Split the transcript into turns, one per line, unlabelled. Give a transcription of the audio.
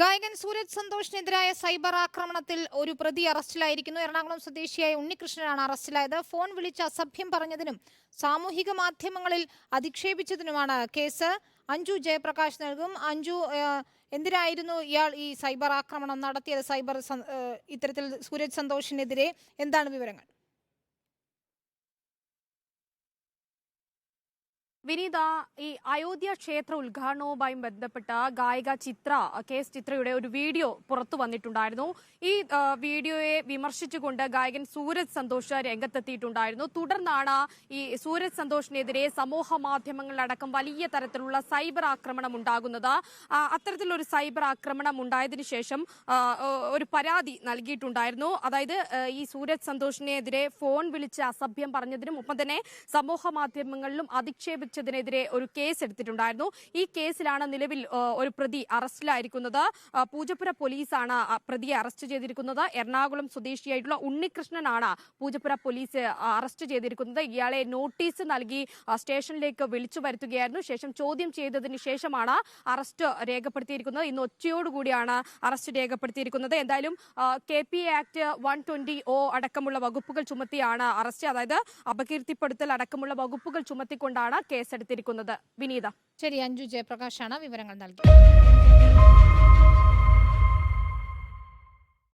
ഗായകൻ സൂരജ് സന്തോഷിനെതിരായ സൈബർ ആക്രമണത്തിൽ ഒരു പ്രതി അറസ്റ്റിലായിരിക്കുന്നു. എറണാകുളം സ്വദേശിയായ ഉണ്ണികൃഷ്ണനാണ് അറസ്റ്റിലായത്. ഫോൺ വിളിച്ച് അസഭ്യം പറഞ്ഞതിനും സാമൂഹിക മാധ്യമങ്ങളിൽ അധിക്ഷേപിച്ചതിനുമാണ് കേസ്. അഞ്ജു ജയപ്രകാശ് നൽകും. അഞ്ജു എന്തിനായിരുന്നു ഇയാൾ ഈ സൈബർ ആക്രമണം നടത്തിയത്? സൈബർ ഇത്തരത്തിൽ സൂരജ് സന്തോഷിനെതിരെ എന്താണ് വിവരങ്ങൾ?
വിനീത ഈ അയോധ്യ ക്ഷേത്ര ഉദ്ഘാടനവുമായി ബന്ധപ്പെട്ട ഗായിക ചിത്ര കെ എസ് ചിത്രയുടെ ഒരു വീഡിയോ പുറത്തു വന്നിട്ടുണ്ടായിരുന്നു. ഈ വീഡിയോയെ വിമർശിച്ചുകൊണ്ട് ഗായകൻ സൂരജ് സന്തോഷ് രംഗത്തെത്തിയിട്ടുണ്ടായിരുന്നു. തുടർന്നാണ് ഈ സൂരജ് സന്തോഷിനെതിരെ സമൂഹ മാധ്യമങ്ങളിലടക്കം വലിയ തരത്തിലുള്ള സൈബർ ആക്രമണം ഉണ്ടാകുന്നത്. അത്തരത്തിലൊരു സൈബർ ആക്രമണം ഉണ്ടായതിനു ശേഷം ഒരു പരാതി നൽകിയിട്ടുണ്ടായിരുന്നു. അതായത് ഈ സൂരജ് സന്തോഷിനെതിരെ ഫോൺ വിളിച്ച് അസഭ്യം പറഞ്ഞതിനും ഒപ്പം തന്നെ സമൂഹ മാധ്യമങ്ങളിലും അധിക്ഷേപിച്ചതിനെതിരെ ഒരു കേസ് എടുത്തിട്ടുണ്ടായിരുന്നു. ഈ കേസിലാണ് നിലവിൽ ഒരു പ്രതി അറസ്റ്റിലായിരിക്കുന്നത്. പൂജപ്പുര പോലീസാണ് പ്രതിയെ അറസ്റ്റ് ചെയ്തിരിക്കുന്നത്. എറണാകുളം സ്വദേശിയായിട്ടുള്ള ഉണ്ണികൃഷ്ണനാണ് പൂജപ്പുര പോലീസ് അറസ്റ്റ് ചെയ്തിരിക്കുന്നത്. ഇയാളെ നോട്ടീസ് നൽകി സ്റ്റേഷനിലേക്ക് വിളിച്ചു വരുത്തുകയായിരുന്നു. ശേഷം ചോദ്യം ചെയ്തതിന് ശേഷമാണ് അറസ്റ്റ് രേഖപ്പെടുത്തിയിരിക്കുന്നത്. ഇന്ന് ഉച്ചയോടുകൂടിയാണ് അറസ്റ്റ് രേഖപ്പെടുത്തിയിരിക്കുന്നത്. എന്തായാലും K P act one twenty O അടക്കമുള്ള വകുപ്പുകൾ ചുമത്തിയാണ് അറസ്റ്റ്. അതായത് അപകീർത്തിപ്പെടുത്തൽ അടക്കമുള്ള വകുപ്പുകൾ ചുമത്തിക്കൊണ്ടാണ് കേസെടുത്തിരിക്കുന്നത്. വിനീത.
ശരി അഞ്ജു ജയപ്രകാശാണ് വിവരങ്ങൾ നൽകിയത്.